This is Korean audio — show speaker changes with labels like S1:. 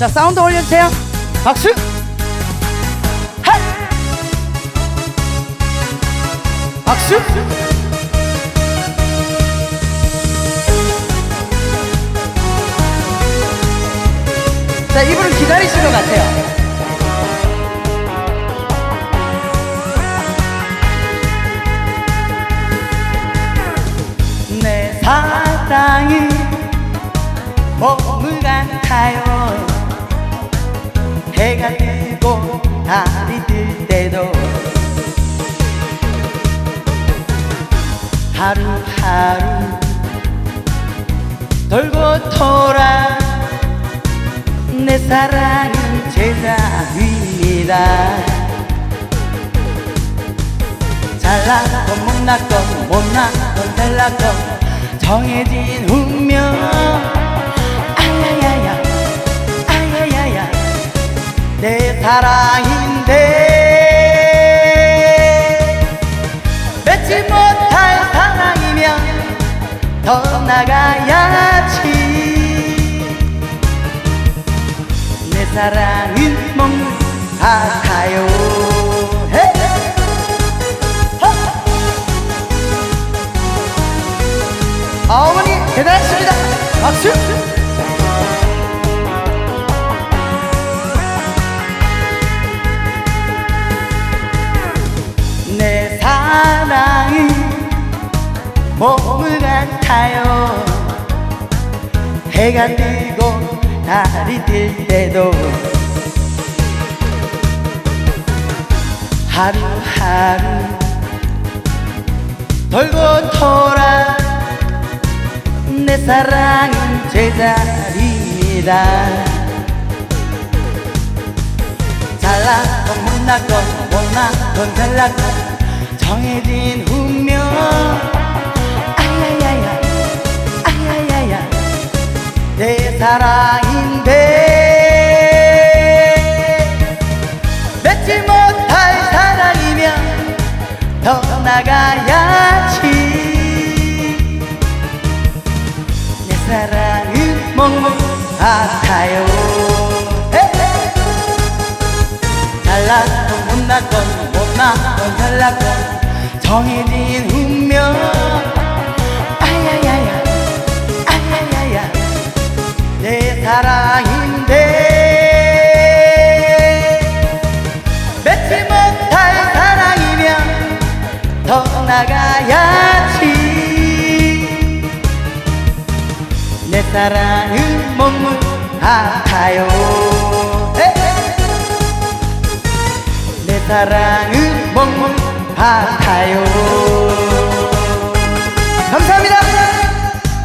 S1: 자, 사운드 올려주세요. 박수! 하! 박수! 자, 이분은 기다리신 것 같아요. 내 사랑이 몸을 같아요 고 달이 뜰 때도 하루하루 돌고 돌아 내 사랑은 제자입니다. 잘났건 못났건 못났건 잘났건 정해진 운명 사랑인데 맺지 못할 사랑이면 떠나가야지 내 사랑은! 아, 어머니 대단하십니다. 박수. 몸을 같아요. 해가 뜨고 달이 뜰 때도 하루하루 돌고 돌아 내 사랑은 제자리입니다 잘났건 못났건 못났건 잘났건 정해진 운명 사랑인데 맺지 못할 사랑이면 떠나가야지 내 사랑은 먹는 같아요. 잘났건 못났건 못났건 잘났건 정해진 운명 사랑은 같아요 헤헤. 내 사랑은 먹물 같아요